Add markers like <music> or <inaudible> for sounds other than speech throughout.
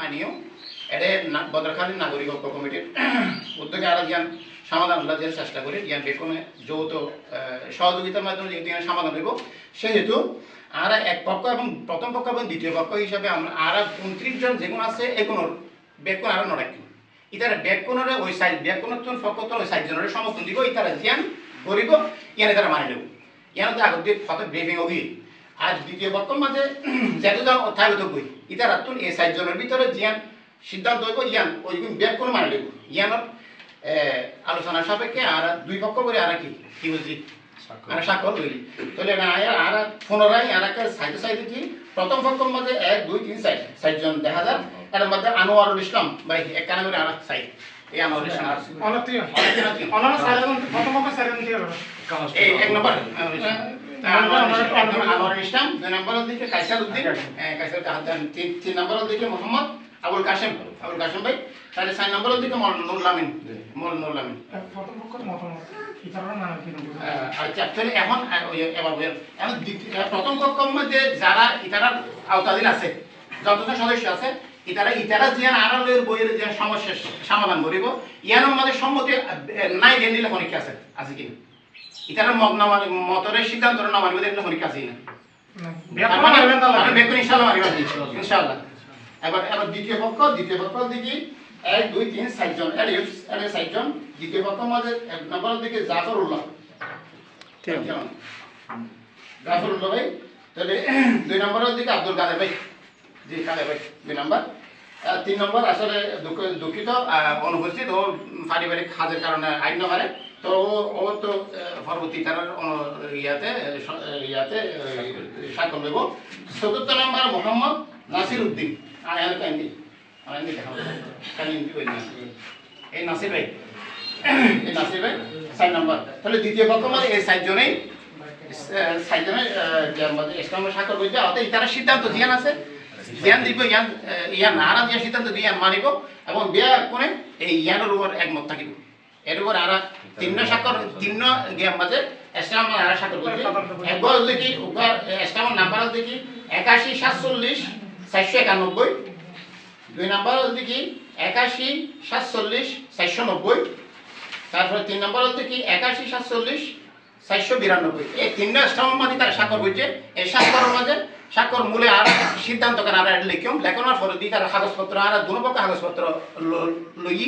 মানিও। এটা বদরখালী নাগরিক ঐক্য কমিটির <clears throat> উদ্যোগে আরও জ্ঞান সমাধান দেওয়ার চেষ্টা করি। জ্ঞান বেকনে যৌথ সহযোগিতার মাধ্যমে যেহেতু সমাধান দেব সেহেতু আর এক পক্ষ এবং প্রথম পক্ষ এবং দ্বিতীয় পক্ষ হিসাবে আমরা আর উনত্রিশ জন যেগুলো আছে এগুলোর বেকন আরও নড়াই ইতারা বেকনের ওই সাইড বেকনের তুন পক্ষ ওই সাইড জনের সমর্থন দিব, ইতারা জ্ঞান করিব ইয়ানে তারা মানি নেব। ইয়ানে তো আগত দিয়ে হবি আর দ্বিতীয় পক্ষর মাঝে যেহেতু জন অথাগত বই ইতারা তুন এই সাইড জনের ভিতরে জ্ঞান সিদ্ধান্ত হইব ইয়ান ওই বেক কোনো মানি নেব ইয়ানোর আলোচনা সাপেক্ষে আর দুই পক্ষ করে আর কি কি বুঝি আর স্বাক্ষর লইলি তাহলে না আর পুনরায় আর একটা সাইডে সাইডে কি প্রথম পক্ষর মধ্যে এক দুই তিন সাইড সাইডজন দেখা যায় এর মধ্যে আনোয়ারুল ইসলাম ভাই এক কানে করে আর সাইড এই আনোয়ারুল ইসলাম। প্রথম পক্ষ দিয়ে এই এক নম্বর আনোয়ারুল ইসলাম। আনোয়ারুল নম্বর আনোয়ারুল ইসলাম দুই নম্বরের দিকে কাইসার উদ্দিন কাইসার তিন তিন নম্বরের দিকে মোহাম্মদ আবুল কাশেম আবুল কাশেম ভাই। তাহলে চার নম্বরের দিকে মল আমিন মল আমিন। প্রথম পক্ষ মতামত ইতারা না কি? নবুঝা আহ, আচ্ছা actually এখন এবার এখন প্রথম পক্ষের মধ্যে যারা ইতারার আওতাধীন আছে যতজন সদস্য আছে ইতারা ইতারা যে আড়ালের বইয়ের যে সমস্যার সমাধান করিব ইয়ানোর মধ্যে সম্মতি নাই দেন দিলে পরীক্ষা আছে আছে কি ইতারা মত না মানে মতরের সিদ্ধান্ত না মানিব দেখলে পরীক্ষা আছে না। এবার এবার দ্বিতীয় পক্ষ দ্বিতীয় পক্ষ দিকে এক দুই তিন চারজন এর এর চারজন দ্বিতীয় পক্ষ মাঝে এক নম্বরের দিকে জাফরুল্লাহ। কেমন? জাফরুল্লাহ ভাই তাহলে দুই নম্বরের দিকে আব্দুল কাদের ভাই। জি কাদের ভাই দুই নম্বর। তিন নম্বর আসলে দুঃখ- দুঃখিত অনুপস্থিত ও পারিবারিক কাজের কারণে আইন পারে তো ও তো পরবর্তী তার ইয়াতে ইয়াতে স্বাক্ষর দেব চতুর্থ নম্বর মোহাম্মদ নাসির উদ্দিন। এই নাসির ভাই। এই নাসির ভাই, চার নম্বর। তাহলে দ্বিতীয় পক্ষ মানে এই চারজনেই ইসলামের স্বাক্ষর করছে অর্থাৎ ইতারা সিদ্ধান্ত জিয়ান আছে। জিয়ান দিব ইয়ান ইয়ান আরা দিয়া সিদ্ধান্ত দিয়ে ইয়ান মানিব এবং বিয়া করে এই ইয়ানের উপর একমত থাকিব। এর উপর আরা গিয়ার মাঝে আরা একবার দেখি ইসলামের নাম্বার দেখি একাশি সাতচল্লিশ চারশো একানব্বই দুই নাম্বার দেখি একাশি সাতচল্লিশ চারশো নব্বই তারপরে তিন নম্বর হচ্ছে কি একাশি সাতচল্লিশ চারশো বিরানব্বই এই তিনটা স্থানের মাঝে তারা করছে এই মাঝে স্বাক্ষর মূলে আর সিদ্ধান্ত কেন আর লিখিম লেখনের পরে দিয়ে তারা কাগজপত্র আর দুপক্ষ কাগজপত্র লই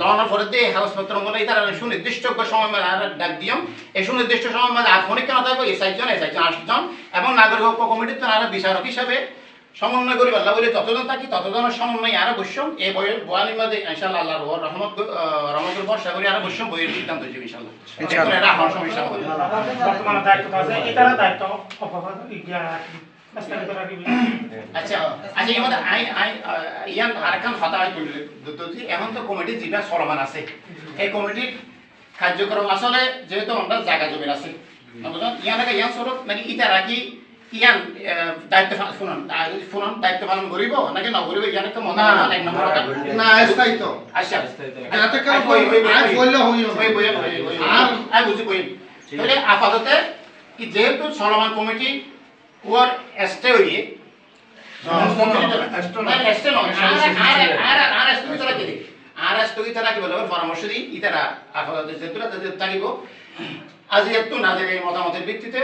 লওয়ানোর পরে দিয়ে এই কাগজপত্র মূলে তারা সুনির্দিষ্ট সময় মধ্যে আর ডাক দিয়ম। এই সুনির্দিষ্ট সময় মধ্যে আর পরীক্ষা না থাকবে এই চারজন এই চারজন আটজন। এবং নাগরিক ঐক্য কমিটির তো আর বিচারক হিসাবে সমন্বয় করি আল্লাহ বলে ততজন থাকি ততজনের সমন্বয় আরও বৈশ্যম এই বইয়ের বয়ানির মধ্যে ইনশাআল্লাহ আল্লাহর ওর রহমত রহমতের বর্ষা করি আরও বৈশ্যম বইয়ের সিদ্ধান্ত হচ্ছে ইনশাআল্লাহ। ইনশাআল্লাহ। এটা আমার সমস্যা বর্তমানে দায়িত্ব আছে দায়িত্ব আচ্ছা আচ্ছা এই মধ্যে আই আই ইয়ান আরেকখান কথা দুটি এখন তো কমিটি যেটা চলমান আছে। এই কমিটির কার্যক্রম আসলে যেহেতু আমরা জায়গা জমির আছে। ইয়ান আগে ইয়ান স্বরূপ নাকি ইটা রাখি ইয়ান দায়িত্ব পা- শুনুন শুনুন দায়িত্ব পালন করিব নাকি নকরিব ইয়ান একটা মনে হয় এক নম্বর না স্থায়িত্ব আচ্ছা। যাতে কেউ আই বই- বই- বই- আই বললে বই- আর- আই বুঝি বই। তাহলে আপাতত কি যেহেতু চলমান কমিটি ওর এস্টে হইয়ে পরামর্শ দিই ইতারা আপাতত থাকিব আজ একটু না জায়গায় মতামতের ভিত্তিতে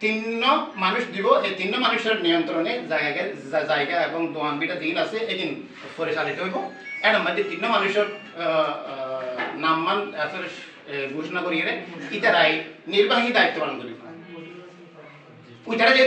তিন মানুষ দিব এই তিন মানুষের নিয়ন্ত্রণে জায়গা জায়গা এবং দোয়ান বিটা দিন আছে এদিন পরিচালিত হইব এর মধ্যে তিন মানুষের আহ, আহ, নাম মান আসলে এ, ঘোষণা করিয়ে ইতারাই নির্বাহী দায়িত্ব পালন করিব ওইটারা যেহেতু